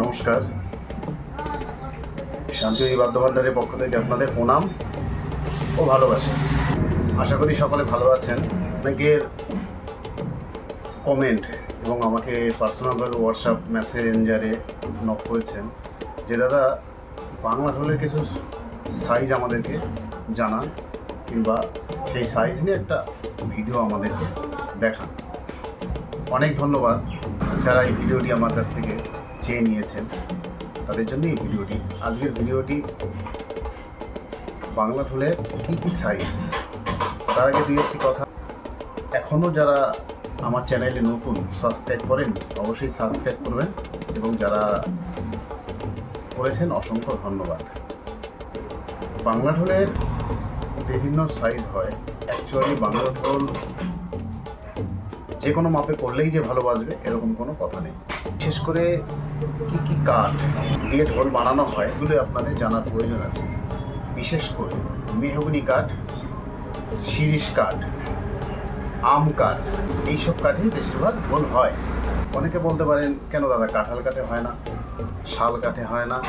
নমস্কার। শান্তিবাদী বাদ্যভাণ্ডারের পক্ষ থেকে আপনাদের প্রণাম ও ভালোবাসা। আশা করি সকলে ভালো আছেন। অনেকের কমেন্ট এবং আমাকে পার্সোনালভাবে হোয়াটসঅ্যাপ মেসেঞ্জারে নক করেছেন যে, দাদা, বাংলা ঢোলের কিছু সাইজ আমাদেরকে জানান। কিংবা সেই সাইজ নিয়ে একটা ভিডিও আমাদেরকে দেখান। অনেক ধন্যবাদ যারা এই ভিডিওটি আমার কাছ থেকে চেয়ে নিয়েছেন। তাদের জন্য এই ভিডিওটি আজকের ভিডিওটি বাংলা ঢোলের কী কী সাইজ তার আগে দুই একটি কথা। এখনও যারা আমার চ্যানেলে নতুন সাবস্ক্রাইব করেন অবশ্যই সাবস্ক্রাইব করবেন এবং যারা করেছেন অসংখ্য ধন্যবাদ। বাংলা ঢোলের বিভিন্ন সাইজ হয়। অ্যাকচুয়ালি বাংলা ঢোল যে কোনো মাপে করলেই যে ভালো বাজবে এরকম কোনো কথা নেই। বিশেষ করে কি কি কাঠ দিয়ে ঢোল বানানো হয় এগুলো আপনাদের জানার প্রয়োজন আছে। বিশেষ করে মেহগুনি কাঠ, শিরিষ কাঠ, আম কাঠ, এইসব কাঠেই বেশিরভাগ ঢোল হয়। অনেকে বলতে পারেন, কেন দাদা, কাঁঠাল কাঠে হয় না? শাল কাঠে হয় না?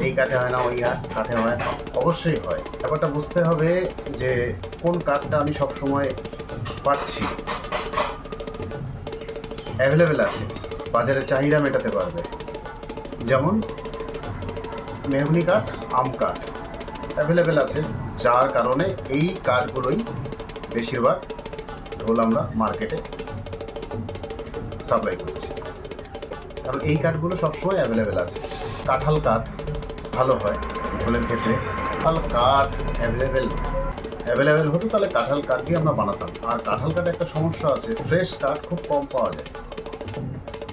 এই কাঠে হয় না, ওই কাঠে হয় না? অবশ্যই হয়। ব্যাপারটা বুঝতে হবে যে কোন কাঠটা আমি সবসময় পাচ্ছি। অ্যাভেলেবেল আছে। বাজারে চাহিদা মেটাতে পারবে। যেমন মেহগুনি কাঠ, আম কাঠ। অ্যাভেলেবেল আছে। যার কারণে এই কাঠগুলোই বেশিরভাগ ঢোল আমরা মার্কেটে সাপ্লাই করছি কারণ এই কাঠগুলো সবসময় অ্যাভেলেবেল আছে। কাঁঠাল কাঠ ভালো হয় ঢোলের ক্ষেত্রে। কাঁঠাল কাঠ অ্যাভেলেবেল অ্যাভেলেবেল হতো তাহলে কাঁঠাল কাঠ দিয়ে আমরা বানাতাম। আর কাঁঠাল কাঠে একটা সমস্যা আছে ফ্রেশ কাঠ খুব কম পাওয়া যায়।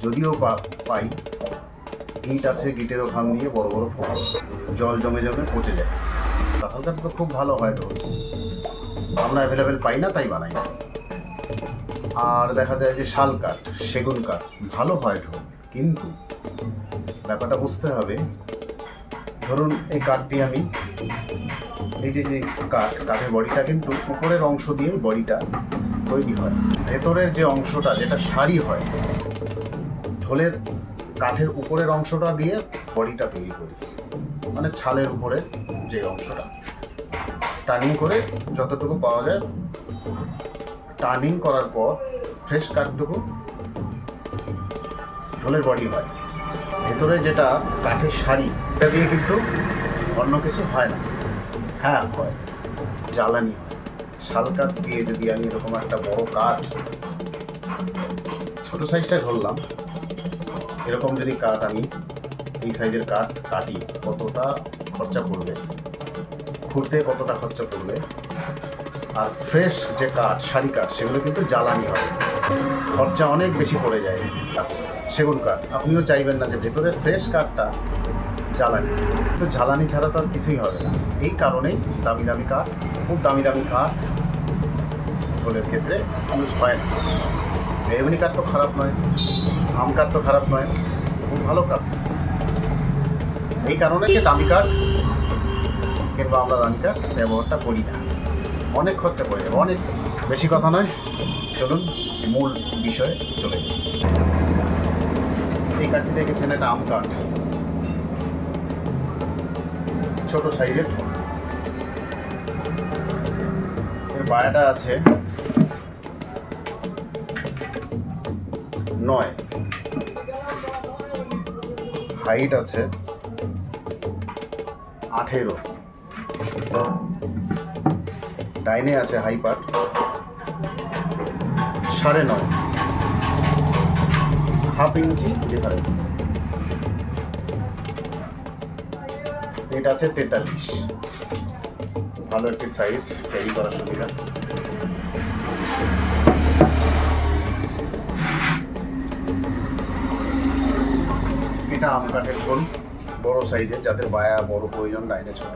যদিও পা- পাই গিট আছে গিটের ওখান দিয়ে বড় বড় ফোঁটা জল জমে জমে পচে যায়। কাঁঠাল কাঠ তো খুব ভালো হয় ঢোল। আমরা অ্যাভেলেবেল পাই না, তাই বানাই আর দেখা যায় যে শাল কাঠ, সেগুন কাঠ, ভালো হয় ঢোল। কিন্তু ব্যাপারটা বুঝতে হবে, ধরুন এই কাঠটি আমি, এই যে যে কাঠ, কাঠের বডিটা কিন্তু উপরের অংশ দিয়ে বডিটা তৈরি হয়। ভেতরের যে অংশটা, যেটা সারি হয়, ঢোলের কাঠের উপরের অংশটা দিয়ে বডিটা তৈরি করি। মানে ছালের উপরের যে অংশটা টার্নিং করে যতটুকু পাওয়া যায় টার্নিং করার পর ফ্রেশ কাঠটুকু ঢোলের বডি হয়। ভেতরে যেটা কাঠের শাড়ি, এটা দিয়ে কিন্তু অন্য কিছু হয় না। হ্যাঁ হয়। জ্বালানি শাল কাঠ দিয়ে যদি আমি এরকম একটা বড় কাঠ ছোট সাইজটা ধরলাম এরকম যদি কাঠ আমি এই সাইজের কাঠ কাটি, কতটা খরচা পড়বে? খুঁড়তে কতটা খরচা পড়বে? আর ফ্রেশ যে কাঠ, শাড়ি কাঠ, সেগুলো কিন্তু জ্বালানি হবে। খরচা অনেক বেশি পড়ে যায় সেগুন কাঠ। আপনিও চাইবেন না যে ভেতরে ফ্রেশ কাঠটা জ্বালানি। কিন্তু জ্বালানি ছাড়া তো আর কিছুই হবে না। এই কারণেই দামি দামি কাঠ, খুব দামি দামি কাঠ ফুলের ক্ষেত্রে ইউজ হয় না। মেহগুনি কাঠ তো খারাপ নয়, আম কাঠ তো খারাপ নয়, খুব ভালো কাঠ। এই কারণে যে দামি কাঠ কিংবা আমরা দামি কাঠ ব্যবহারটা করি না। অনেক খরচা পড়ে যাবে, অনেক বেশি কথা নয়। চলুন, মূল বিষয়ে চলে এই কাঠটি দেখেছেন এটা আম কাঠ। ছোট সাইজের এর বায়াটা আছে নয়। হাইট আছে আঠেরো। ডাইনে আছে হাই পার্ট সাড়ে নয়। হাফ ইঞ্চি ডিফারেন্স এটা আছে তেতাল্লিশ। ভালো একটি সাইজ ক্যারি করার সুবিধা। এটা আম কাঠের ঢোল বড় সাইজের যাদের বায়া বড় প্রয়োজন, ডাইনে ছোট।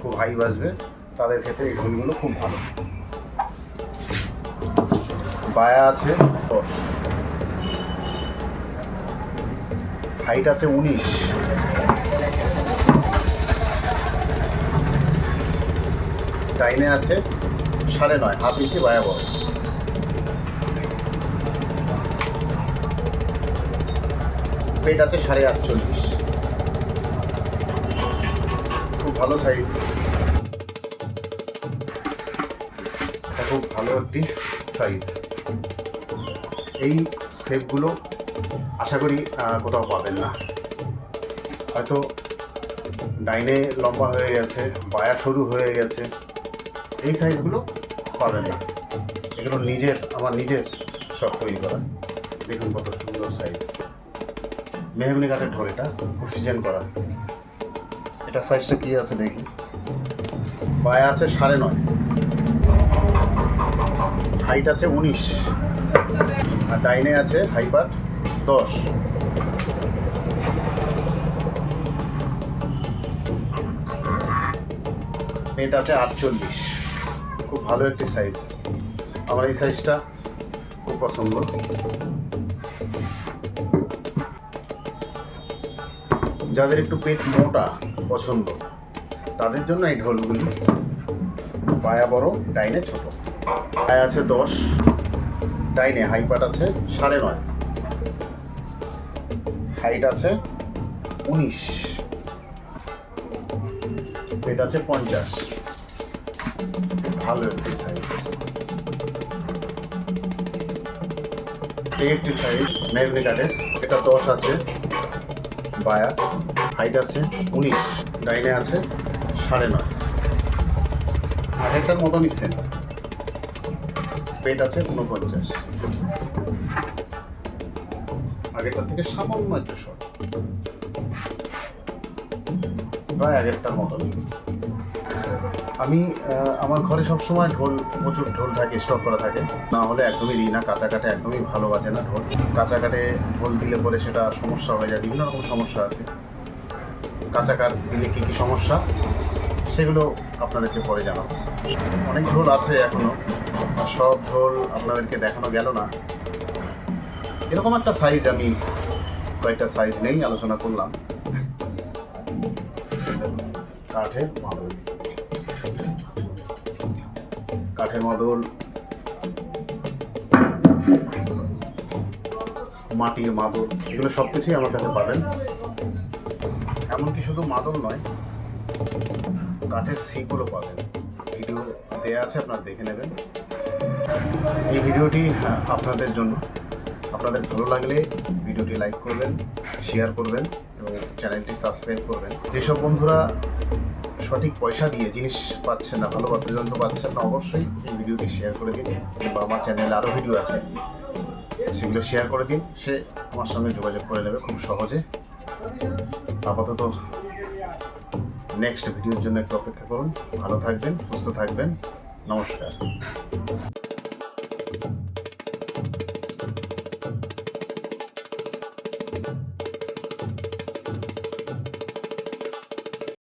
খুব হাই বাজবে। তাদের ক্ষেত্রে এই ঘড়িগুলো খুব ভালো। বায়া আছে দশ। হাইট আছে উনিশ। ডাইনে আছে সাড়ে নয়, হাফ ইঞ্চি বায়া বড়। পেট আছে সাড়ে আটচল্লিশ। খুব ভালো সাইজ খুব ভালো একটি সাইজ এই সেপগুলো আশা করি কোথাও পাবেন না। হয়তো ডাইনে লম্বা হয়ে গেছে, বায়া সরু হয়ে গেছে, এই সাইজগুলো পাবেন না। এগুলো নিজের, আমার নিজের সব তৈরি করা। দেখুন কত সুন্দর সাইজ মেহগনি কাঠের ঢোল এটা অক্সিজেন করা। এটা সাইজটা কি আছে দেখি? বায়া আছে সাড়ে নয়। হাইট আছে উনিশ। আর ডাইনে আছে হাইপার দশ। পেট আছে আটচল্লিশ। খুব ভালো একটি সাইজ আমার এই সাইজটা খুব পছন্দ। যাদের একটু পেট মোটা পছন্দ, তাদের জন্য এই ঢোলগুলি পায়া বড়, ডাইনে ছোট। পায়া আছে দশ ডাইনে হাইপাট আছে সাড়ে নয়। হাইট আছে উনিশ। পেট আছে পঞ্চাশ। ভালো একটি সাইজ এই একটি সাইজ মেঘনি কাঠের এটা দশ আছে, বায়া। হাইট আছে উনিশ ডাইনে আছে সাড়ে নয়। আগেরটার মতো নিচ্ছেন পেট আছে উনপঞ্চাশ আগেরটার থেকে সামান্য একটু শর্ট প্রায় আগেরটার মতন। আমি আমার ঘরে সবসময় ঢোল, প্রচুর ঢোল থাকে, স্টক করা থাকে। না হলে একদমই দিই না, কাঁচা কাঠে একদমই ভালো বাজে না ঢোল। কাঁচা কাঠে ঢোল দিলে পরে সেটা সমস্যা হয়ে যায়, বিভিন্ন রকম সমস্যা আছে। কাঁচা কাঠ দিলে কী কী সমস্যা? সেগুলো আপনাদেরকে পরে জানাব। অনেক ঢোল আছে এখনও, আর সব ঢোল আপনাদেরকে দেখানো গেল না। এরকম একটা সাইজ আমি, কয়েকটা সাইজ নেই আলোচনা করলাম। কাঠের মাদল। কাঠের মাদল। মাটির মাদল, এগুলো সব কিছুই আমার কাছে পাবেন। এমনকি শুধু মাদল নয় কাঠের শিকগুলো পাবেন। ভিডিও দেয়া আছে, আপনারা দেখে নেবেন। এই ভিডিওটি আপনাদের জন্য। আপনাদের ভালো লাগলে ভিডিওটি লাইক করবেন, শেয়ার করবেন এবং চ্যানেলটি সাবস্ক্রাইব করবেন। যেসব বন্ধুরা সঠিক পয়সা দিয়ে জিনিস পাচ্ছেন না, ভালো বাদ্যযন্ত্র পাচ্ছেন না, অবশ্যই এই ভিডিওটি শেয়ার করে দিন কিংবা আমার চ্যানেলে আরও ভিডিও আছে, সেগুলো শেয়ার করে দিন। সে আমার সঙ্গে যোগাযোগ করে নেবে খুব সহজে। আপাতত নেক্সট ভিডিওর জন্য একটু অপেক্ষা করুন। ভালো থাকবেন সুস্থ থাকবেন। নমস্কার।